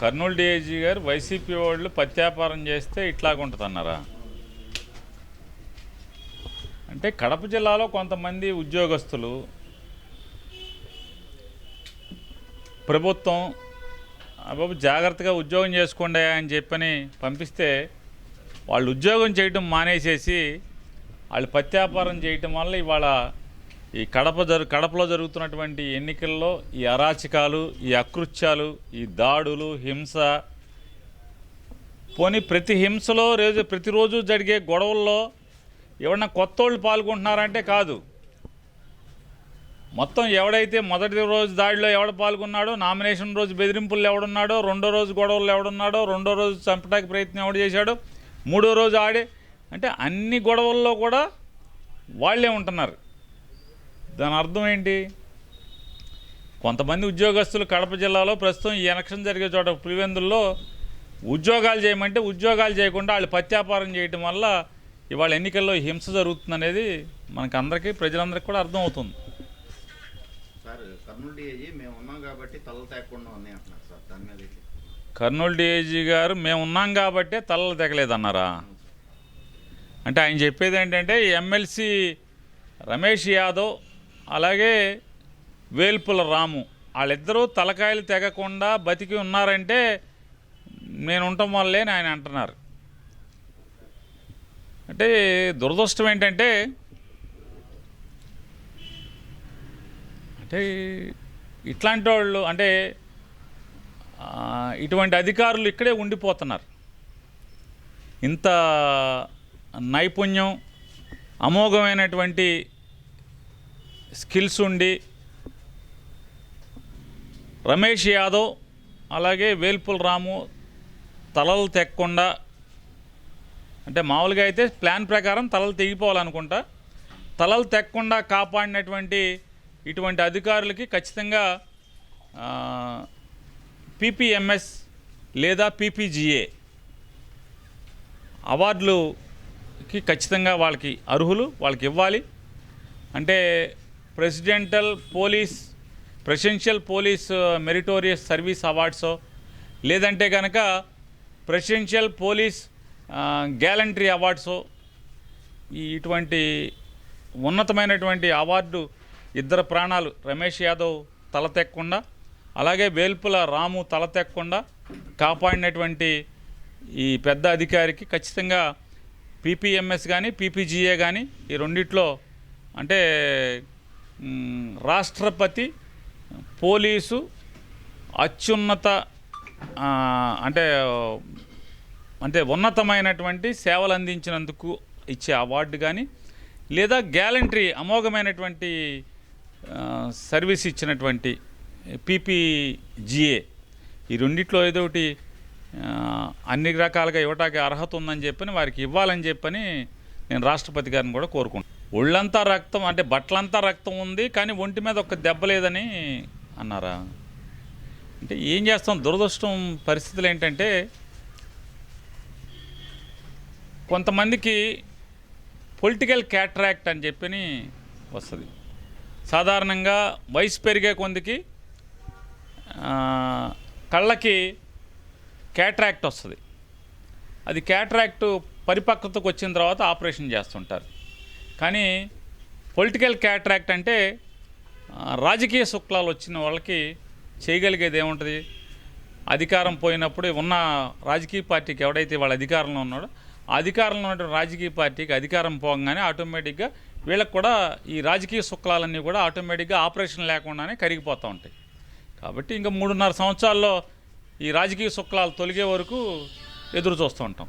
Kurnool DIG గారు YCP వాళ్ళు పత్యాపారం చేస్తే ఇట్లాగుంటుంది అన్నారా అంటే కడప జిల్లాలో కొంతమంది ఉద్యోగస్తులు ప్రభుత్వం బాబు జాగ్రత్తగా ఉద్యోగం చేసుకోండి అని చెప్పని పంపిస్తే వాళ్ళు ఉద్యోగం చేయటం మానేసేసి వాళ్ళు పత్యాపారం చేయటం వల్ల ఇవాళ ఈ కడప జరు కడపలో జరుగుతున్నటువంటి ఎన్నికల్లో ఈ అరాచకాలు ఈ అకృత్యాలు ఈ దాడులు హింస పోనీ ప్రతి హింసలో రోజు ప్రతిరోజు జరిగే గొడవల్లో ఎవరన్నా కొత్త వాళ్ళు పాల్గొంటున్నారంటే కాదు. మొత్తం ఎవడైతే మొదటి రోజు దాడిలో ఎవడ పాల్గొన్నాడో నామినేషన్ రోజు బెదిరింపులు ఎవడున్నాడో రెండో రోజు గొడవలు ఎవడున్నాడో రెండో రోజు చంపడానికి ప్రయత్నం ఎవడు చేశాడో మూడో రోజు ఆడే అంటే అన్ని గొడవల్లో కూడా వాళ్ళే ఉంటున్నారు. దాని అర్థం ఏంటి? కొంతమంది ఉద్యోగస్తులు కడప జిల్లాలో ప్రస్తుతం ఈ ఎలక్షన్ జరిగే చోట పులివెందుల్లో ఉద్యోగాలు చేయమంటే ఉద్యోగాలు చేయకుండా వాళ్ళు పత్యాపారం చేయటం వల్ల ఇవాళ ఎన్నికల్లో హింస జరుగుతుందనేది మనకు అందరికీ ప్రజలందరికీ కూడా అర్థమవుతుంది. మీద ఏంటి? కర్నూలు డిఐజీ గారు మేము ఉన్నాం కాబట్టే తలలు తెగలేదన్నారా అంటే ఆయన చెప్పేది ఏంటంటే ఎమ్మెల్సీ రమేష్ యాదవ్ అలాగే వేల్పుల రాము. వాళ్ళిద్దరూ తలకాయలు తెగకుండా బతికి ఉన్నారంటే నేను ఉండటం వల్లే అని ఆయన అంటున్నారు. అంటే దురదృష్టం ఏంటంటే అంటే ఇట్లాంటి వాళ్ళు అంటే ఇటువంటి అధికారులు ఇక్కడే ఉండిపోతున్నారు. ఇంత నైపుణ్యం అమోఘమైనటువంటి స్కిల్స్ ఉండి రమేష్ యాదవ్ అలాగే వేల్పుల రాము తలలు తెక్కకుండా అంటే మామూలుగా అయితే ప్లాన్ ప్రకారం తలలు తెగిపోవాలనుకుంటా. తలలు తెక్కకుండా కాపాడినటువంటి ఇటువంటి అధికారులకి ఖచ్చితంగా పీపీఎంఎస్ లేదా పీపీజీఏ అవార్డులుకి ఖచ్చితంగా వాళ్ళకి అర్హులు వాళ్ళకి ఇవ్వాలి. అంటే presidential police presidential police uh, meritorious service అవార్డ్సో లేదంటే కనుక ప్రెసిడెన్షియల్ పోలీస్ uh, గ్యాలంటరీ అవార్డ్సో ఇటువంటి ఉన్నతమైనటువంటి అవార్డు ఇద్దరు ప్రాణాలు రమేష్ యాదవ్ తలతెక్కకుండా అలాగే వేల్పుల రాము తలతెక్కకుండా కాపాడినటువంటి ఈ పెద్ద అధికారికి ఖచ్చితంగా పీపీఎంఎస్ కానీ పీపీజీఏ కానీ ఈ రెండిట్లో అంటే రాష్ట్రపతి పోలీసు అత్యున్నత అంటే అంటే ఉన్నతమైనటువంటి సేవలు అందించినందుకు ఇచ్చే అవార్డు కానీ లేదా గ్యాలంటరీ అమోఘమైనటువంటి సర్వీస్ ఇచ్చినటువంటి పీపీజీఏ. ఈ రెండిట్లో ఏదో ఒకటి అన్ని రకాలుగా ఇవ్వటానికి అర్హత ఉందని చెప్పని వారికి ఇవ్వాలని చెప్పని నేను రాష్ట్రపతి గారిని కూడా కోరుకుంటాను ఒళ్ళంతా రక్తం అంటే బట్టలంతా రక్తం ఉంది కానీ ఒంటి మీద ఒక దెబ్బ లేదని అన్నారా? అంటే ఏం చేస్తాం? దురదృష్టం పరిస్థితులు ఏంటంటే కొంతమందికి పొలిటికల్ క్యాట్రాక్ట్ అని చెప్పి వస్తుంది. సాధారణంగా వయసు పెరిగే కొందికి కళ్ళకి క్యాట్రాక్ట్ వస్తుంది. అది క్యాట్రాక్ట్ పరిపక్వతకు వచ్చిన తర్వాత ఆపరేషన్ చేస్తుంటారు. కానీ పొలిటికల్ క్యాట్రాక్ట్ అంటే రాజకీయ శుక్లాలు వచ్చిన వాళ్ళకి చేయగలిగేది ఏముంటుంది? అధికారం పోయినప్పుడు ఉన్న రాజకీయ పార్టీకి ఎవడైతే వాళ్ళ అధికారంలో ఉన్నాడో ఆ అధికారంలో ఉన్న రాజకీయ పార్టీకి అధికారం పోగానే ఆటోమేటిక్గా వీళ్ళకి కూడా ఈ రాజకీయ శుక్లాలన్నీ కూడా ఆటోమేటిక్గా ఆపరేషన్ లేకుండానే కరిగిపోతూ ఉంటాయి. కాబట్టి ఇంకా మూడున్నర సంవత్సరాల్లో ఈ రాజకీయ శుక్లాలు తొలగే వరకు ఎదురు చూస్తూ ఉంటాం.